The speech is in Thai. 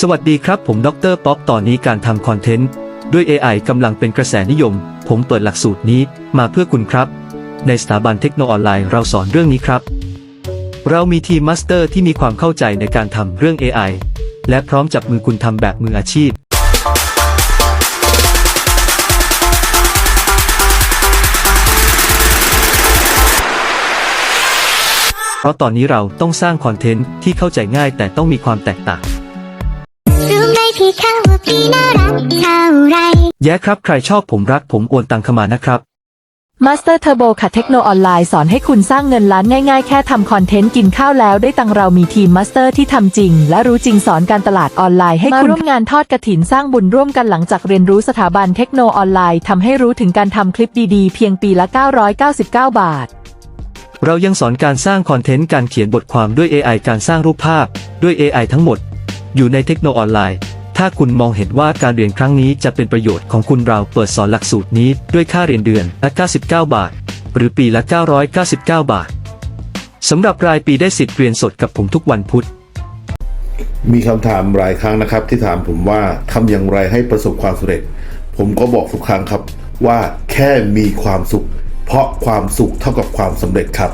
สวัสดีครับ ผมดรป๊อปตอนนี้การทำคอนเทนต์ ด้วย AI กำลังเป็นกระแสนิยม ผมเปิดหลักสูตรนี้มาเพื่อคุณครับ ในสถาบันเทคโนออนไลน์เราสอนเรื่องนี้ครับ เรามีทีมมาสเตอร์ที่มีความเข้าใจในการทำเรื่อง AI และพร้อมจับมือคุณทำแบบมืออาชีพ เพราะตอนนี้เราต้องสร้างคอนเทนต์ที่เข้าใจง่ายแต่ต้องมีความแตกต่าง ที่เขาว่าพี่น่ารักเท่าไร แย่ครับใครชอบผมรักผมโอนตังเข้ามานะครับ Master Turbo ค่ะเทคโนออนไลน์สอนให้คุณสร้างเงินล้านง่ายๆ แค่ทำคอนเทนต์กินข้าวแล้วได้ตังเรามีทีมมาสเตอร์ที่ทำจริง และรู้จริงสอนการตลาดออนไลน์ให้คุณมาร่วมงานทอดกระถินสร้างบุญร่วมกันหลังจากเรียนรู้สถาบันเทคโนออนไลน์ทำให้รู้ถึงการทำคลิปดีๆ เพียงปีละ 999 บาท เรายังสอนการสร้างคอนเทนต์การเขียนบทความด้วย AI การสร้างรูปภาพด้วย AI ทั้งหมด อยู่ในเทคโนออนไลน์ ถ้าคุณมองเห็นว่าการเรียนครั้งนี้จะเป็นประโยชน์ของคุณเราเปิดสอนหลักสูตรนี้ด้วยค่าเรียนเดือนละ 99 บาท หรือปีละ 999 บาทสำหรับรายปีได้สิทธิ์เรียนสดกับผมทุกวันพุธ มีคำถามหลายครั้งนะครับ ที่ถามผมว่าทำอย่างไรให้ประสบความสำเร็จ ผมก็บอกทุกครั้งครับ ว่าแค่มีความสุข เพราะความสุขเท่ากับความสำเร็จครับ